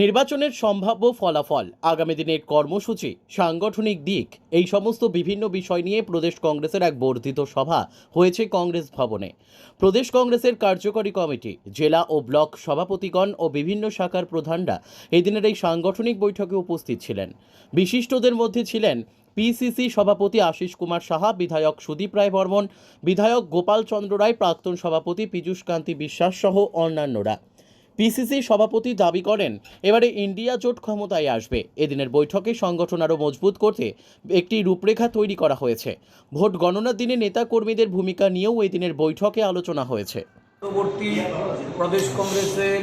নির্বাচনের সম্ভাব্য ফলাফল, আগামী দিনের কর্মসূচি, সাংগঠনিক দিক, এই সমস্ত বিভিন্ন বিষয় নিয়ে প্রদেশ কংগ্রেসের এক বর্ধিত সভা হয়েছে কংগ্রেস ভবনে। প্রদেশ কংগ্রেসের কার্যকরী কমিটি, জেলা ও ব্লক সভাপতিগণ ও বিভিন্ন শাখার প্রধানরা এই দিনের এই সাংগঠনিক বৈঠকে উপস্থিত ছিলেন। বিশিষ্টদের মধ্যে ছিলেন পিসিসি সভাপতি আশিস কুমার সাহা, বিধায়ক সুদীপ রায় বর্মন, বিধায়ক গোপাল চন্দ্র রায়, প্রাক্তন সভাপতি পীযূষ কান্তি বিশ্বাস সহ অন্যান্যরা। পিসিসি সভাপতি দাবি করেন, এবারে ইন্ডিয়া জোট ক্ষমতায় আসবে। এদিনের বৈঠকে সংগঠন আরও মজবুত করতে একটি রূপরেখা তৈরি করা হয়েছে। ভোট গণনার দিনে নেতা কর্মীদের ভূমিকা নিয়েও এই দিনের বৈঠকে আলোচনা হয়েছে। পূর্ববর্তী প্রদেশ কংগ্রেসের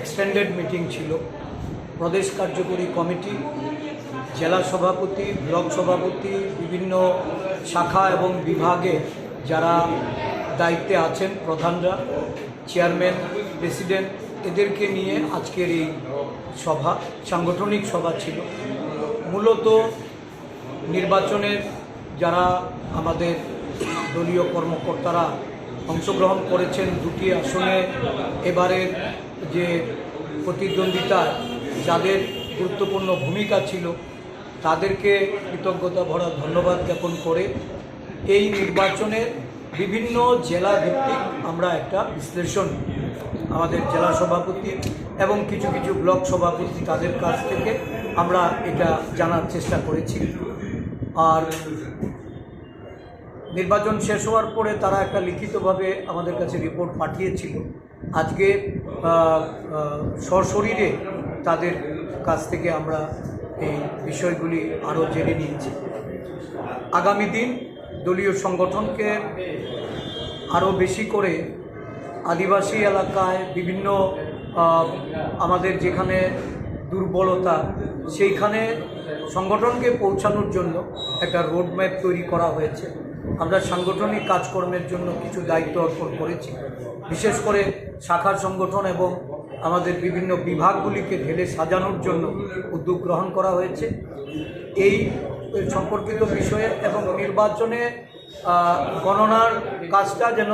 এক্সটেন্ডেড মিটিং ছিল। প্রদেশ কার্যকরী কমিটি, জেলা সভাপতি, ব্লক সভাপতি, বিভিন্ন শাখা এবং বিভাগে যারা দায়িত্বে আছেন প্রধানরা, চেয়ারম্যান, প্রেসিডেন্ট এদেরকে নিয়ে আজকের এই সভা, সাংগঠনিক সভা ছিল। মূলত নির্বাচনের যারা আমাদের দলীয় কর্মকর্তারা অংশগ্রহণ করেছেন দুটি আসনে, এবারের যে প্রতিদ্বন্দ্বিতা যাদের গুরুত্বপূর্ণ ভূমিকা ছিল, তাদেরকে কৃতজ্ঞতা ভরা ধন্যবাদ জ্ঞাপন করে এই নির্বাচনের বিভিন্ন জেলা ভিত্তিক আমরা একটা বিশ্লেষণ আমাদের জেলা সভাপতি এবং কিছু কিছু ব্লক সভাপতি তাদের কাছ থেকে আমরা এটা জানার চেষ্টা করেছি। আর নির্বাচন শেষ হওয়ার পরে তারা একটা লিখিতভাবে আমাদের কাছে রিপোর্ট পাঠিয়েছিল। আজকে সশরীরে তাদের কাছ থেকে আমরা এই বিষয়গুলি আরও জেনে নিয়েছি। আগামী দিন দলীয় সংগঠনকে আরও বেশি করে আদিবাসী এলাকায় বিভিন্ন আমাদের যেখানে দুর্বলতা, সেইখানে সংগঠনকে পৌঁছানোর জন্য একটা রোডম্যাপ তৈরি করা হয়েছে। আমরা সাংগঠনিক কাজকর্মের জন্য কিছু দায়িত্ব অর্পণ করেছি। বিশেষ করে শাখার সংগঠন এবং আমাদের বিভিন্ন বিভাগগুলিকে ঢেলে সাজানোর জন্য উদ্যোগ গ্রহণ করা হয়েছে। এই সম্পর্কিত বিষয়ে এবং নির্বাচনে গণনার কাজটা যেন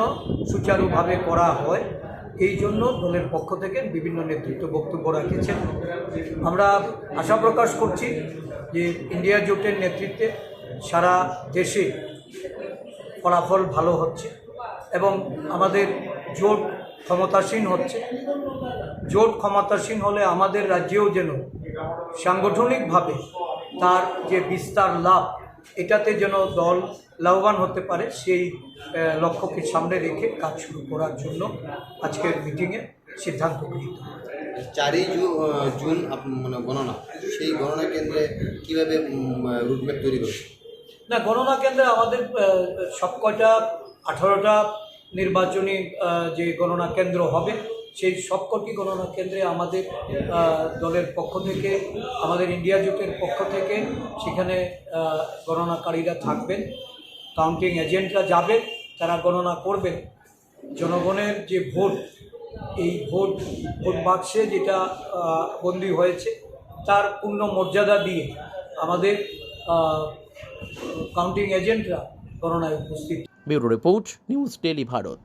সুচারুভাবে করা হয়, এই জন্য দলের পক্ষ থেকে বিভিন্ন নেতৃত্ব বক্তব্য রাখেছেন। আমরা আশা প্রকাশ করছি যে ইন্ডিয়া জোটের নেতৃত্বে সারা দেশে ফলাফল ভালো হচ্ছে এবং আমাদের জোট ক্ষমতাসীন হচ্ছে। জোট ক্ষমতাসীন হলে আমাদের রাজ্যেও যেন সাংগঠনিকভাবে তার যে বিস্তার লাভ এটাতে যেন দল লাভবান হতে পারে সেই লক্ষ্যকে সামনে রেখে কাজ শুরু করার জন্য আজকের মিটিংয়ে সিদ্ধান্ত গৃহীত চারই জুন মানে গণনা সেই গণনা কেন্দ্রে কীভাবে রুটম্যাপ তৈরি করছে না গণনা কেন্দ্রে আমাদের সব সবকটা আঠারোটা নির্বাচনী যে গণনা কেন্দ্র হবে সেই সবকটি গণনা কেন্দ্রে আমাদের দলের পক্ষ থেকে, আমাদের ইন্ডিয়া জোটের পক্ষ থেকে সেখানে গণনাকারীরা থাকবেন, কাউন্টিং এজেন্টরা যাবেন, তারা গণনা করবেন। জনগণের যে ভোট, এই ভোট ভোট বাক্সে যেটা বন্দী হয়েছে, তার পূর্ণ মর্যাদা দিয়ে আমাদের কাউন্টিং এজেন্টরা গণনায় উপস্থিত। Bureau report, news daily Bharat.